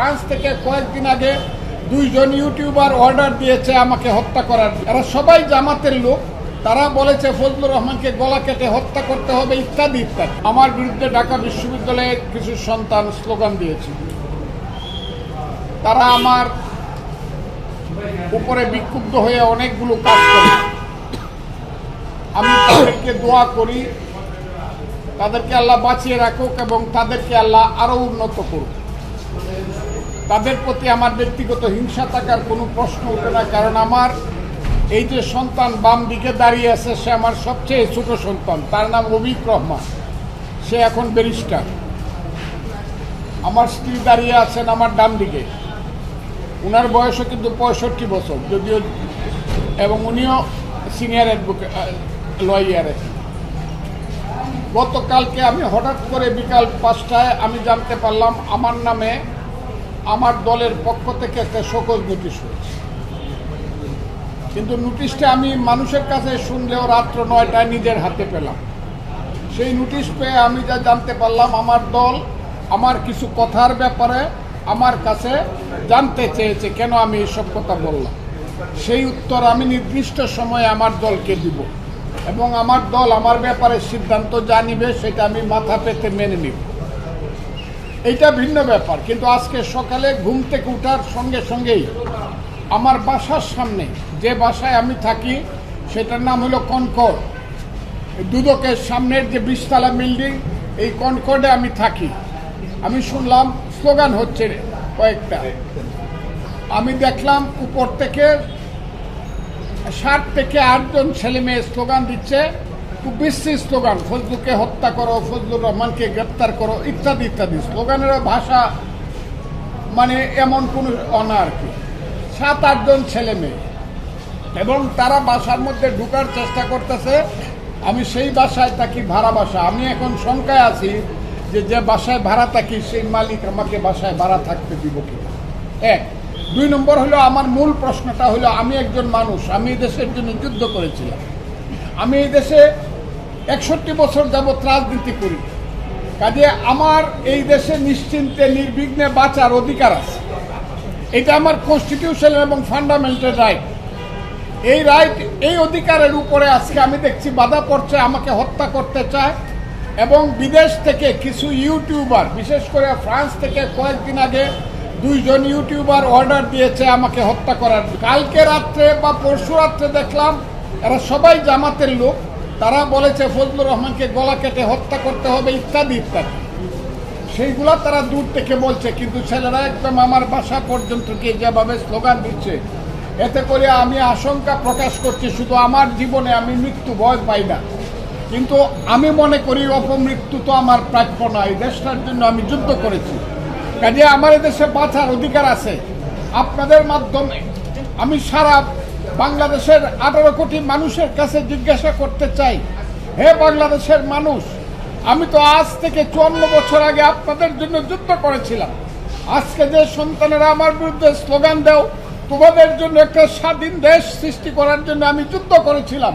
France থেকে কয়েকদিন আগে দুইজন ইউটিউবার অর্ডার দিয়েছে আমাকে হত্যা করার। এরা সবাই জামাতের লোক। তারা বলেছে, ফজলুর রহমানকে গলা কেটে হত্যা করতে হবে, ইত্যাদি ইত্যাদি। আমার বিরুদ্ধে ঢাকা বিশ্ববিদ্যালয়ে কিছু সন্তান স্লোগান দিয়েছে। তারা আমার উপরে বিক্ষুব্ধ হয়ে অনেকগুলো কাজ করে। আমি তাদেরকে দোয়া করি, তাদেরকে আল্লাহ বাঁচিয়ে রাখুক এবং তাদেরকে আল্লাহ আরও উন্নত করুক। তাদের প্রতি আমার ব্যক্তিগত হিংসা থাকার কোনো প্রশ্ন উঠে না, কারণ আমার এই যে সন্তান বাম দিকে দাঁড়িয়ে আছে, সে আমার সবচেয়ে ছোট সন্তান। তার নাম অভিক রহমান। সে এখন ব্যারিস্টার। আমার স্ত্রী দাঁড়িয়ে আছেন আমার ডান দিকে। ওনার বয়সও কিন্তু পঁয়ষট্টি বছর, যদিও এবং উনিও সিনিয়র অ্যাডভোকেট লয়ারে গতকালকে আমি হঠাৎ করে বিকাল পাঁচটায় আমি জানতে পারলাম আমার নামে আমার দলের পক্ষ থেকে একটা সকল নোটিশ হয়েছে। কিন্তু নোটিশটা আমি মানুষের কাছে শুনলেও রাত্র নয়টায় নিজের হাতে পেলাম। সেই নোটিশ পেয়ে আমি যা জানতে পারলাম, আমার দল আমার কিছু কথার ব্যাপারে আমার কাছে জানতে চেয়েছে, কেন আমি এইসব কথা বললাম? সেই উত্তর আমি নির্দিষ্ট সময়ে আমার দলকে দিব। এবং আমার দল, আমার ব্যাপারে সিদ্ধান্ত যা নিবে সেটা আমি মাথা পেতে মেনে নিব। এইটা ভিন্ন ব্যাপার, কিন্তু আজকে সকালে ঘুম থেকে উঠার সঙ্গে সঙ্গেই আমার বাসার সামনে যে বাসায় আমি থাকি, সেটার নাম হলো কনকর। দুদকের সামনের যে বিশতলা বিল্ডিং, এই কনকর্ডে আমি থাকি। আমি শুনলাম স্লোগান হচ্ছে কয়েকটা। আমি দেখলাম উপর থেকে ষাট থেকে আটজন ছেলে মেয়ে স্লোগান দিচ্ছে। খুব বিশ্রী স্লোগান ফজলুকে হত্যা করো, ফজলুর রহমানকে গ্রেপ্তার করো, ইত্যাদি ইত্যাদি। স্লোগানের ভাষা মানে এমন কোনো অনা আর কি। সাত, আটজন ছেলে মেয়ে। এবং তারা বাসার মধ্যে ঢুকার চেষ্টা করতেছে। আমি সেই বাসায় থাকি, ভাড়া বাসা। আমি এখন শঙ্কায় আছি যে যে বাসায় ভাড়া থাকি, সেই মালিক আমাকে বাসায় ভাড়া থাকতে দিব কিনা। এক। দুই নম্বর হলো, আমার মূল প্রশ্নটা হলো, আমি একজন মানুষ, আমি এই দেশের জন্য যুদ্ধ করেছিলাম। আমি এই দেশে একষট্টি বছর যাবৎ রাজনীতি করি। কাজে আমার এই দেশে নিশ্চিন্তে, নির্বিঘ্নে বাঁচার অধিকার আছে। এটা আমার কনস্টিটিউশন এবং ফান্ডামেন্টাল রাইট এই রাইট এই অধিকারের উপরে আজকে আমি দেখছি বাধা পড়ছে, আমাকে হত্যা করতে চায় এবং বিদেশ থেকে কিছু ইউটিউবার, বিশেষ করে ফ্রান্স থেকে কয়েকদিন আগে দুইজন ইউটিউবার অর্ডার দিয়েছে আমাকে হত্যা করার। কালকে রাত্রে বা পরশু রাত্রে দেখলাম, এরা সবাই জামাতের লোক। তারা বলেছে, ফজলুর রহমানকে গলা কেটে হত্যা করতে হবে, ইত্যাদি ইত্যাদি। সেইগুলো তারা দূর থেকে বলছে, কিন্তু ছেলেরা একদম আমার বাসা পর্যন্ত গিয়ে যেভাবে স্লোগান দিচ্ছে, এতে করে আমি আশঙ্কা প্রকাশ করছি, শুধু আমার জীবনে আমি মৃত্যু ভয় পাই না। কিন্তু আমি মনে করি, অপমৃত্যু তো আমার প্রাপ্য নয়, দেশটার জন্য আমি যুদ্ধ করেছি। কাজে আমার দেশে বাঁচার অধিকার আছে। আপনাদের মাধ্যমে আমি সারা বাংলাদেশের আঠারো কোটি মানুষের কাছে জিজ্ঞাসা করতে চাই, হে বাংলাদেশের মানুষ, আমি তো আজ থেকে চুয়ান্ন বছর আগে আপনাদের জন্য যুদ্ধ করেছিলাম। আজকে যে সন্তানেরা আমার বিরুদ্ধে স্লোগান দাও, তোমাদের জন্য একটা স্বাধীন দেশ সৃষ্টি করার জন্য আমি যুদ্ধ করেছিলাম।